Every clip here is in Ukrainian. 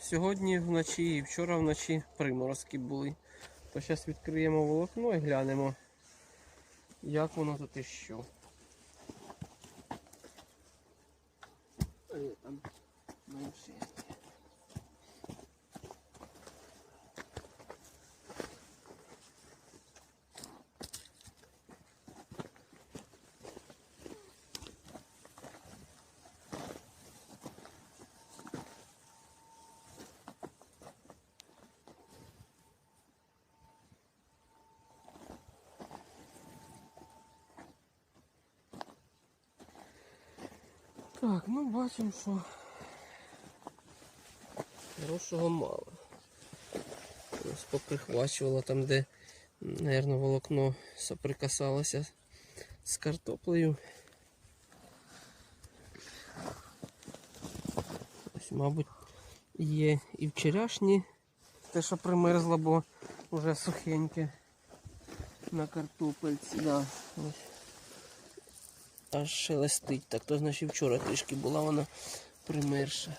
сьогодні вночі і вчора вночі приморозки були. То зараз відкриємо волокно і глянемо, як воно тут і що. Е, Там менше. Так, ну бачимо, що хорошого мало. Ось поприхвачувало там, де, мабуть, волокно соприкасалося з картоплею. Ось, мабуть, є і вчорашні, те, що примерзло, бо вже сухеньке на картопельці. Да. Ось аж шелестить. Так то значить вчора трішки була вона примерша.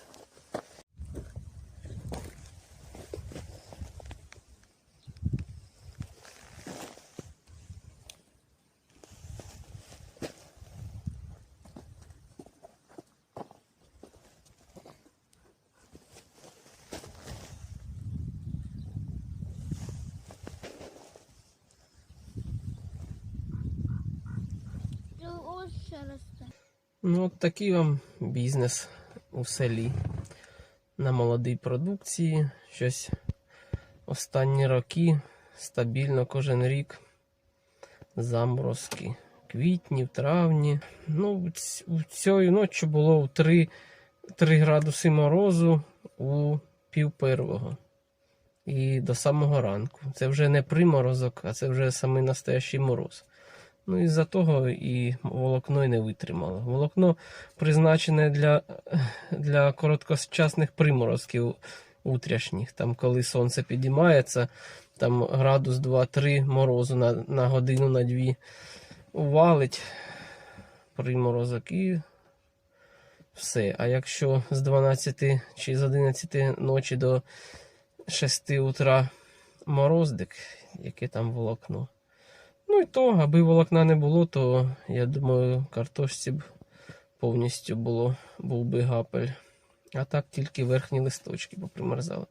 Ну, ще росте. Ну, от такий вам бізнес у селі. На молодій продукції. Щось останні роки стабільно кожен рік. Заморозки. Квітні, в травні. Ну, цієї ночі було в 3, 3 градуси морозу у пів первого. І до самого ранку. Це вже не приморозок, а це вже самий настоящий мороз. Ну, із-за того і волокно й не витримало. Волокно призначене для, для короткочасних приморозків утрішніх. Там, коли сонце підіймається, там градус 2-3 морозу на, на годину, на дві увалить приморозок і все. А якщо з 12 чи з 11 ночі до 6 утра мороздик, яке там волокно. Ну і то, аби волокна не було, то я думаю, картошці б повністю було, був би гапель. А так тільки верхні листочки попримерзали.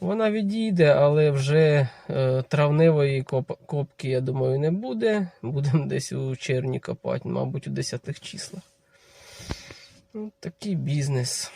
Вона відійде, але вже е, травневої коп- копки, я думаю, не буде. Будемо десь у червні копати, мабуть, у 10 числах. Ну, такий бізнес.